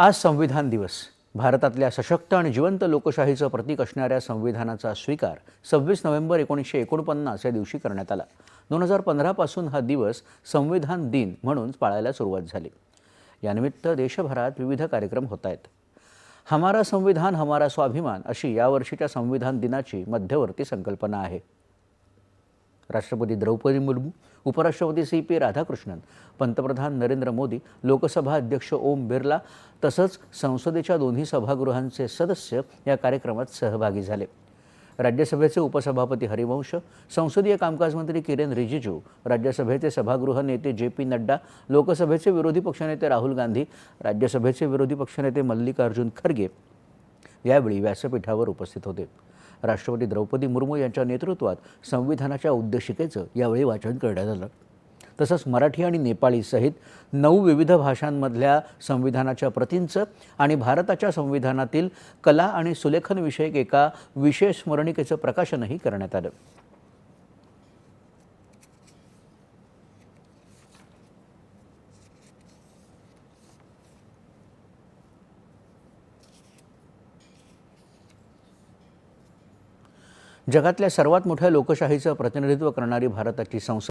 आज संविधान दिवस. भारतातल्या सशक्त आणि जिवंत लोकशाहीचं प्रतीक असणाऱ्या संविधानाचा स्वीकार सव्वीस नोव्हेंबर एकोणीसशे एकोणपन्नास या दिवशी करण्यात आला. दोन हजार पंधरापासून हा दिवस संविधान दिन म्हणून पाळायला सुरुवात झाली. यानिमित्त देशभरात विविध कार्यक्रम होत आहेत. हमारा संविधान हमारा स्वाभिमान अशी यावर्षीच्या संविधान दिनाची मध्यवर्ती संकल्पना आहे. राष्ट्रपती द्रौपदी मुर्मू उपराष्ट्रपती सी पी राधाकृष्णन पंतप्रधान नरेंद्र मोदी लोकसभा अध्यक्ष ओम बिर्ला तसंच संसदेच्या दोन्ही सभागृहांचे सदस्य या कार्यक्रमात सहभागी झाले. राज्यसभेचे उपसभापती हरिवंश संसदीय कामकाज मंत्री किरेन रिजिजू राज्यसभेचे सभागृह नेते जे पी नड्डा लोकसभेचे विरोधी पक्षनेते राहुल गांधी राज्यसभेचे विरोधी पक्षनेते मल्लिकार्जुन खरगे यावेळी व्यासपीठावर उपस्थित होते. राष्ट्रपती द्रौपदी मुर्मू यांच्या नेतृत्वात संविधानाच्या उद्देशिकेचं यावेळी वाचन करण्यात आलं. तसंच मराठी आणि नेपाळी सहित नऊ विविध भाषांमधल्या संविधानाच्या प्रतींचं आणि भारताच्या संविधानातील कला आणि सुलेखनविषयक एका विशेष स्मरणिकेचं प्रकाशनही करण्यात आलं. जगातल्या सर्वात मोठ्या लोकशाहीचं प्रतिनिधित्व करणारी भारताची संसद.